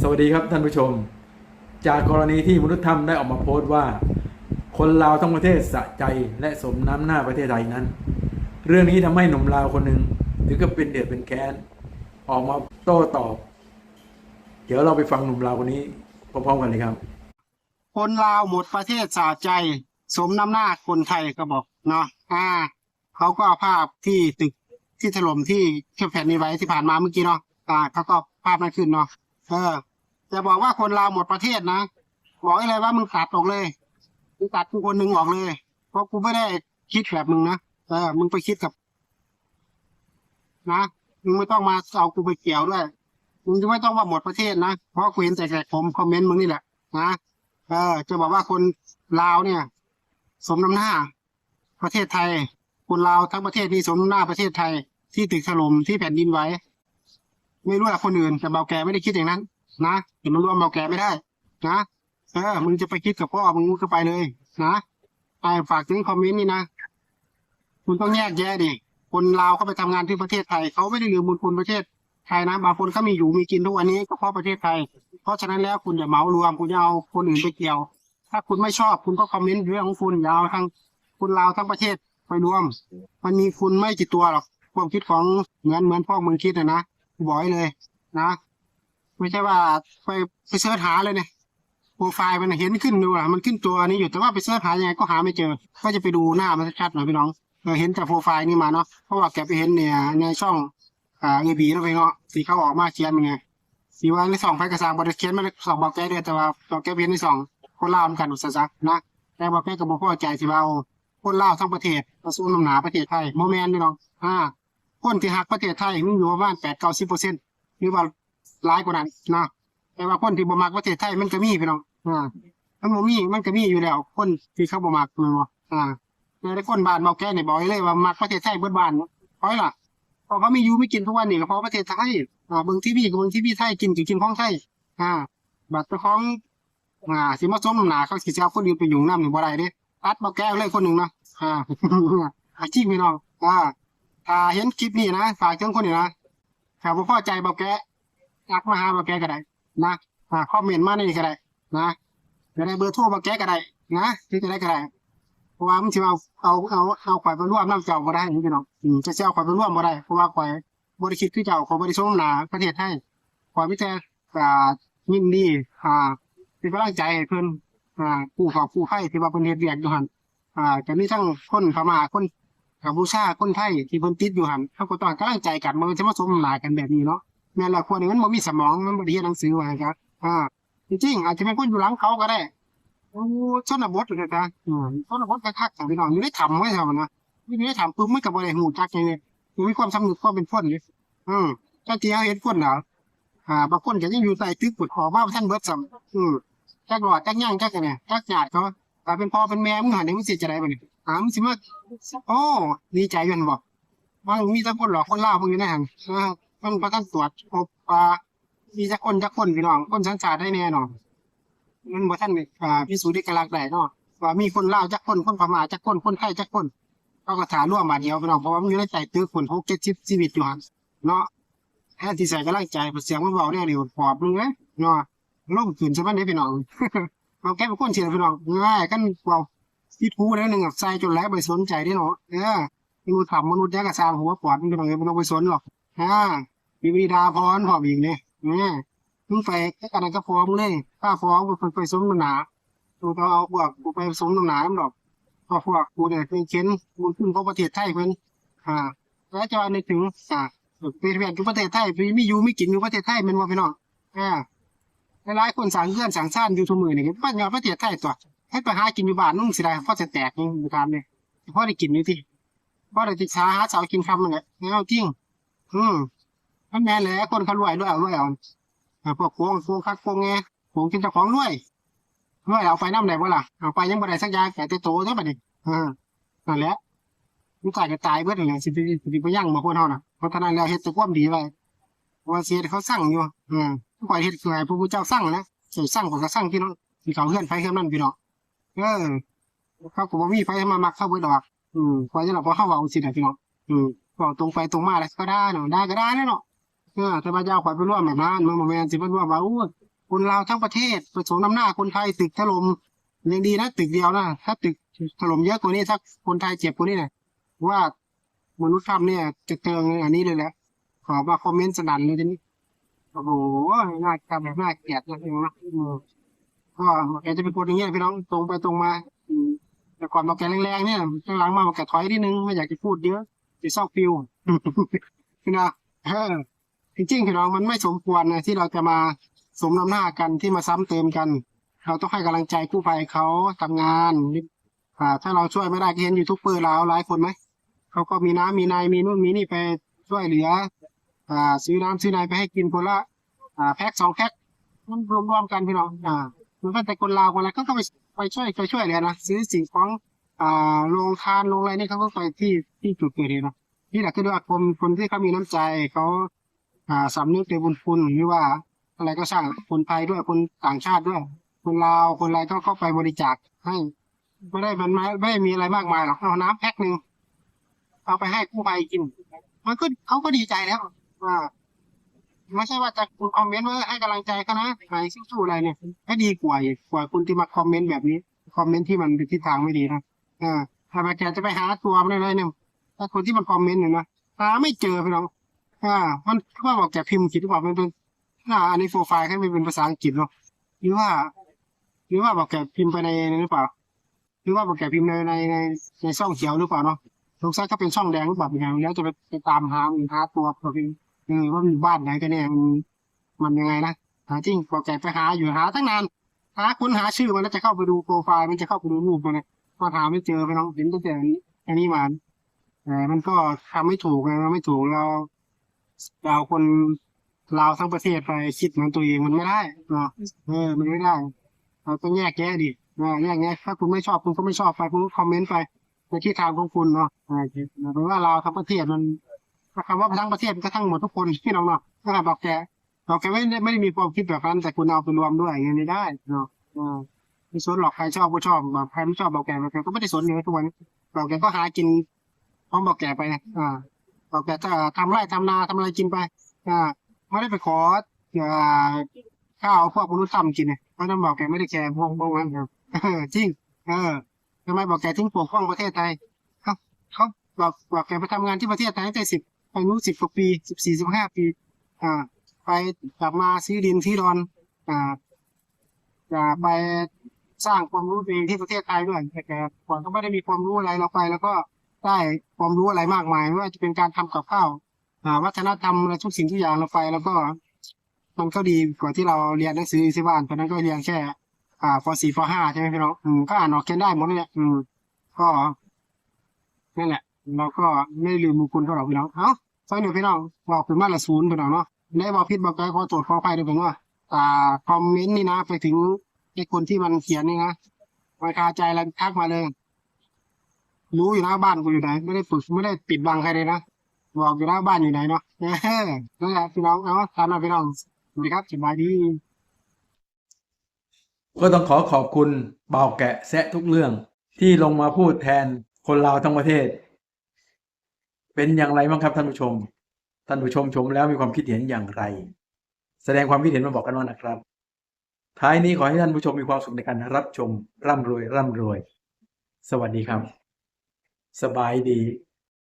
สวัสดีครับท่านผู้ชม จากกรณีที่มนุษยธรรมได้ออกมาโพสต์ว่า คนลาวทั้งประเทศสะใจและสมน้ำหน้าประเทศไทยนั้น เรื่องนี้ทำให้หนุ่มลาวคนหนึ่งถึงกับเป็นเดือดเป็นแค้นออกมาโต้ตอบ เดี๋ยวเราไปฟังหนุ่มลาวคนนี้พร้อมๆกันเลยครับ คนลาวหมดประเทศสาใจ สมน้ำหน้าคนไทยก็บอกเนาะอ่าเขาก็าภาพที่ตึกที่ถล่มที่เก็บแผ่นนี้ไว้ที่ผ่านมาเมื่อกี้เนาะอ่าเขาก็ภาพนั้นขึ้นเนาะ เออจะบอกว่าคนลาวหมดประเทศนะบอกให้เลยว่ามึงตัดออกเลยมึงตัดกูคนหนึ่งออกเลย เพราะกูไม่ได้คิดแบบมึงนะเออมึงไปคิดกับ นะมึงไม่ต้องมาเอากูไปเกี่ยวด้วยมึงจะไม่ต้องว่าหมดประเทศนะเพราะกูเห็นแต่แก่ผมคอมเมนต์มึงนี่แหละนะเออ จะบอกว่าคนลาวเนี่ย สมน้ำหน้า ประเทศไทย คนลาวทั้งประเทศนี่สมน้ำหน้าประเทศไทยที่ตึกถล่มที่แผ่นดินไหว ไม่รู้ละคนอื่นแต่เบาแกไม่ได้คิดอย่างนั้น นะอย่ามารวมเบาแกไม่ได้ นะเออมึงจะไปคิดกับพ่อมึงก็ไปเลย นะไอ้ฝากถึงคอมเมนต์นี่นะคุณต้องแยกแยะดิคนลาวเขาไปทำงานที่ประเทศไทยเขาไม่ได้ลืมบุญคุณประเทศไทยนะบางคนเขามีอยู่มีกินทุกวันนี้ก็เพราะประเทศไทย เพราะฉะนั้นแล้วคุณอย่าเมารวมคุณอย่าเอาคนอื่นไปเกี่ยว ถ้าคุณไม่ชอบคุณก็คอมเมนต์เรื่องของคุณอยาวทั้งคุณลาวทั้งประเทศไปรวม มันมีคุณไม่กี่ตัวหรอกความคิดของเหมือนเหมือนพ่อมึงคิดนะนะ บอกให้เลยนะไม่ใช่ว่าไปไปเสิร์ชหาเลยเนี่ยโปรไฟล์มันเห็นขึ้นดูอะมันขึ้นตัวนี้อยู่แต่ว่าไปเสิร์ชหายังไงก็หาไม่เจอ ก็จะไปดูหน้ามันชัดๆหน่อยพี่น้องเออเห็นแต่โปรไฟล์นี่มาเนาะเพราะว่าแกไปเห็นเนี่ยในช่องอ่าเอบีแล้วไปเนาะสีเขาออกมาเขียนมันไงสีว่าในสองไฟกระซังบริเขียนมาสองบอกแกเดียวแต่ว่าบอกแกเพียนในสองคนลาวเหมือนกันอุตสาหนะแต่บอกแกกับบอกพ่อใจสิว่าเอาคนล่าทั้งประเทศมาสู้น้ำหนาประเทศไทยโมแมนนี่น้องอ่า คนที่หักประเทศไทยมีอยู่ประมาณแปดเก้าสิบเปอร์เซ็นต์หรือว่าหลายกว่านั้นนะแต่ว่าคนที่บ่มักประเทศไทยมันก็มีพี่น้องอ่ามันบ่มีมันก็มีอยู่แล้ว คนที่เขาบ่มักมันบ่อ่าแต่คนบ้านบอกแก่เนี่ยบอกเลยว่ามักประเทศไทยเบิดบ้านเพราะอะไรล่ะเพราะเขาไม่อยู่ไม่กินทุกวันนี่ก็เพราะประเทศไทยอ่าเบิ่งทีวีก็เบิ่งทีวีไทยกินก็กินของไทยอ่า บัตรเจ้าของอ่าสิมาสมน้ำหนาเขาสิเอาคนอื่นไปอยุ่น้ำหนึ่งบ่ได้เด้ตัดเบ่แก้วเลยคนหนึ่งนะอ่าอาชีพพี่น้องอ่า ถ้าเห็นคลิปนี้นะฝากถึงคนนี้นะถ้าบ่พอใจบ่แก้ทักมาหาบ่แกก็ได้นะอ่าคอมเมนต์มาในนี้ก็ได้นะจะได้เบอร์โทรบ่แกก็ได้นะที่จะได้ก็ได้เพราะว่ามันสิเอาเอาเอาเอาข่อยไปร่วมน้ำเจ้าบ่ได้นี่พี่น้องอืมจะสิเอาข่อยไปร่วมบ่ได้เพราะว่าข่อยบ่ได้คิดคือเจ้าข่อยบ่ได้ส่งหน้าประเทศไทยข่อยมีแต่อ่ายินดีอ่าเป็นกำลังใจให้เพิ่นอ่าผู้ขอบผู้ให้ที่ว่าเพิ่นเฮ็ดเวียกอยู่หั่นอ่าก็มีทั้งคนพม่าคน กัมพูชาคนไทยที่เพิ่นติดอยู่หันเขาก็ต้องกำลังใจกันมันจะมาสมหน้ากันแบบนี้เนาะแม่ละคนนี้มันบ่มีสมองมันบ่ได้เรียนหนังสือว่าครับอ่าจริงๆอาจจะเป็นคนอยู่หลังเขาก็ได้โอ้ชนบทเลยจ้ะอืมชนบทคักๆจ้ะพี่น้องอยู่ได้ทำไว้ทำนะไม่ได้ทำปุ๊บไม่กับบริหูจักยังไงมันมีความสำนึกความเป็นคนนี่อืมถ้าเที่ยวเห็นคนเหรออ่าบางคนก็ยังอยู่ใต้ตึกปวดคอบ้าท่านเบิดซ้ำอืมจักหลอดจักย่างจักอะไรจักหยาดเขาแต่เป็นพ่อเป็นแม่มึงหันเนี่ยมึงเสียใจอะไรบ้างเนี่ย อ่ามสิมาโอ้ดีใจอยันบอกว่ามีแต่คนหลอกคนล่าพวกนี้นะฮะอ่ามันประกันตรวจพบว่ามีจักคนจักคนพี่น้องคนสัญชาติได้แน่นอนมันบ่ท่านอ่าพิสูจน์เอกลักษณ์ได้เนาะว่ามีคนล่าจักคนคนพม่าจักคนคนไทยจักคนเขาก็ถาร่วมมาเดียวพี่น้องเพราะว่ามันอยู่ในใจตื้อคนหกเจ็ดสิบชีวิตอยู่หันเนาะแทนที่ใส่กำลังใจเสียงมันเบาแน่เลยปอบมึงเอ้ยเนาะลงขึ้นซะมันได้พี่น้องเราแก้เป็นคนเสียพี่น้องง่ายกันเบา ที่ทูแล้วหนึ่งกับใส่จนแล้วไปสนใจได้เนาะเออมนุษย์ทำมนุษย์ยักษ์กระซางหัวปอดมันเป็นยังไงมันต้องไปสนหรอกอ่ามีวิดาพรพร้อมอีกเนี่ยเนี่ยมึงไปแค่กันก็ฟ้องเลยถ้าฟ้องกูไปสมน้ำหนากูก็เอาพวกกูไปสมน้ำหนามันดอกพราะพวกกูเนี่ยเป็นเข็นบุญคุณของประเทศไทยเพิ่นอ่าแล้วจะนึกถึงอ่าเป็นเพื่อนอยู่ประเทศไทยมีอยู่มีกินอยู่ประเทศไทยมันว่าพี่น้องอ่าหลายคนสั่งเงื่อนสั่งซ่านอยู่ทุกมือนี่ก็บ้านเราประเทศไทยตัว ให้ไปหากินอยู่บ้านนุ่งสิได้พราะจะแตกนี่อยู่ตามเนี่ยพราะได้กินอยู่ที่พราะได้ติดช้าหาเสากินคำนั่นแหละเอาจริง อืมมันแม่แหละคนเขารวยด้วยเอารวยเอาอ่าพวกโกงโกงคักโกงแงโกงกินเจ้าของด้วยด้วยเอาไปน้ำไหนบ่ล่ะเอาไปยังบ่ได้สักอย่างแต่โตเท่าบัดนี้อ่านั่นแหละมันตายก็ตายเบิดนั่นแหละสิสิสิไปยั่งบ่คนเฮาน่ะเพราะฉะนั้นแล้วเฮ็ดต่ความดีไว้ว่าเสียเขาสั่งอยู่อืมปล่อยเฮ็ดคือให้พระพุทธเจ้าสั่งนะสิสั่งก็สั่งพี่น้องสิเขาเฮือนไผเฮือนนั่นพี่น้อง เออเขาก็บ่มีไผมามักเข้าเบิดดอก อืมพอจะเราบ่เฮาเว้าสินะพี่น้องอืมเว้าตรงไปตรงมาแล้วก็ได้เนาะได้ก็ได้เนาะเออแต่ว่าจะเอาขอยไปร่วมแบบนั้นมันบ่แม่นสิมันว่าว่าอู้คนลาวทั้งประเทศไปสมน้ำหน้าคนไทยตึกถล่มยังดีนะตึกเดียวนะถ้าตึกถล่มเยอะกว่านี้ถ้าคนไทยเจ็บกว่านี้เนี่ยว่ามนุษยธรรมเนี่ยจะเติงอันนี้เลยแหละขอมาคอมเมนต์สนั่นเลยทีนี้โอ้โหน่าจำน่าเกลียดนะพี่น้องอืม ก็แกจะเป็นคนอย่างเงี้ยพี่น้องตรงไปตรงมาแต่ก่อนมาแกแรงๆเนี่ยหลังมาบอกแกถอยนิดนึงไม่อยากจะพูดเยอะจะเศร้าฟิวพี่นะเออจริงๆพี่น้องมันไม่สมควรนะที่เราจะมาสมน้ำหน้ากันที่มาซ้ำเติมกัน เราต้องให้กำลังใจกู้ภัยเขาทำงานอ่า ถ้าเราช่วยไม่ได้ก็เห็นยูทูบเบอร์เราหลายคนไหมเขาก็มีน้ำมีนายมีนู่นมีนี่ไปช่วยเหลือ อ่า ซื้อน้ำซื้อนายไปให้กินคนละอ่าแพ็คสองแพ็คมันรวมๆกันพี่น้องอ่า มันก็แต่คนลาวคนอะไรก็ต้องไปไปช่วยไปช่วยเลยนะซื้อสิ่งของอ่าโรงทานโรงอะไรนี่เขาก็ไปที่ที่จุดเกิดเหตุนะนี่แหละคือว่าคนคนที่เขามีน้ำใจเขาอ่าสำนึกในบุญคุณหรือว่า อะไรก็สร้างคนไทยด้วยคนต่างชาติด้วย คนลาวคนอะไรก็เข้าไปบริจาคให้ไม่ได้มันไม่ไม่มีอะไรมากมายหรอกเอาน้ำแพ็คหนึ่งเอาไปให้กู้ภัยกิน มันก็เขาก็ดีใจแล้วว่า ไม่ใช่ว่าจะคุณคอมเมนต์ว่าให้กำลังใจเขานะไหนสู้ๆอะไรเนี่ยให้ดีกว่าอีกกว่าคุณที่มาคอมเมนต์แบบนี้ คอมเมนต์ที่มันทิศทางไม่ดีนะเอ่าถ้ามาแกจะไปหาตัวมันได้เนี่ยถ้าคนที่มันคอมเมนต์เนี่ยนะหาไม่เจอพี่น้องอ่า มันก็บอกแกพิมพ์คิดว่ามันเป็นอ่าอันนี้โปรไฟล์แค่ไม่เป็นภาษาอังกฤษเนาะหรือว่า หรือว่าบอกแกพิมพ์ไปในในหรือเปล่า หรือว่าบอกแกพิมพ์ในในในในช่องเขียวหรือเปล่าเนาะสงสัยก็เป็นช่องแดงหรือเปล่าเป็นไงแล้วจะไปไปตามหาหาตัวตัวพิมพ์ เออว่ามันอยู่บ้านไหนกันเนี่ยมันมันยังไงนะหาจริงบอแกไปหาอยู่หาตั้งนานหาค้นหาชื่อมันแล้วจะเข้าไปดูโปรไฟล์มันจะเข้าไปดูรูปมันนี่ยมาหาไม่เจอพี่น้องเห็นตั้งแต่อันนี้อันมาแต่มันก็ทำไม่ถูกไงเราไม่ถูกเราเราคนเราทั้งประเทศไปคิดมือนตัวเองมันไม่ได้เนาะเออมันไม่ได้เราต้องแยกแยะดิเออแยกแยะถ้าคุณไม่ชอบคุณก็ไม่ชอบไปคุณก็คอมเมนต์ไปในที่ทางของคุณเนาะอ่าเพราะว่าเราทั้งประเทศมัน คำว่าทั้งประเทศมันก็ทั้งหมดทุกคนพี่น้องเนาะถ้าบอกแกบอกแกไม่ได้ไม่ได้มีความคิดแบบนั้นแต่คุณเอาไปรวมด้วยอย่างนี้ได้เนาะอ่าไม่สนหรอกใครชอบก็ชอบบบใครไม่ชอบบอกแกบอกแกก็ไม่ได้สนเลยทุกวันบอกแกก็หากินพร้อมบอกแกไปนะอ่าบอกแกจะทำไร่ทำนาทำอะไรกินไป อ่าไม่ได้ไปขออ่าข้าวพวกมนุษย์ทำกินเนี่ยเพราะนั้นบอกแกไม่ได้แคร์พวกพวกนั้นครับจริง เออทำไมบอกแกถึงปกป้องประเทศไทยเขาเขาบอกบอกแกไปทำงานที่ประเทศไทยตั้งแต่สิบ อายุสิบกว่าปีสิบสี่สิบห้าปี อ่า ไปกลับมาซื้อดินที่ดอน อ่าจะไปสร้างความรู้เองที่ประเทศไทยด้วยแต่ก่อนก็ไม่ได้มีความรู้อะไรเราไป แล้วก็ได้ความรู้อะไรมากมายไม่ว่าจะเป็นการทำกับข้าวอ่าวัฒนธรรมอะไรทุกสิ่งทุกอย่างเราไปแล้วก็ มันก็ดีกว่าที่เราเรียนหนังสือที่บ้านเพราะนั้นก็เรียนแค่ อ่าปสี่ปห้าใช่ไหมพี่น้องอืมก็อ่านออกเขียนได้หมดเลยอืมก็นั่นแหละเราก็ไม่ลืมบุญคุณเขาหรอกพี่น้องเอ้า ซอยหนึ่งพี่น้องบอกถึงมาละศูนย์พี่น้องเนาะได้บอกพิษบอกใจขอโทษขออภัยด้วยผมว่าอ่าคอมเมนต์นี่นะ ไปถึงไอ้คนที่มันเขียนนี่นะมันคาใจแล้วทักมาเลย รู้อยู่นะบ้านกูอยู่ไหน ไม่ได้ฝึกไม่ได้ปิดบังใครเลยนะบอกอยู่นะบ้านอยู่ไหนเนาะนั่นแหละพี่น้องเอาตามมาพี่น้องสวัสดีครับสบายดีก็ต้องขอขอบคุณเบาแกะแซะทุกเรื่องที่ลงมาพูดแทนคนลาวทั้งประเทศ เป็นอย่างไรบ้างครับท่านผู้ชม ท่านผู้ชมชมแล้วมีความคิดเห็นอย่างไร แสดงความคิดเห็นมาบอกกันว่านะครับ ท้ายนี้ขอให้ท่านผู้ชมมีความสุขในการรับชม ร่ำรวยร่ำรวย สวัสดีครับ สบายดี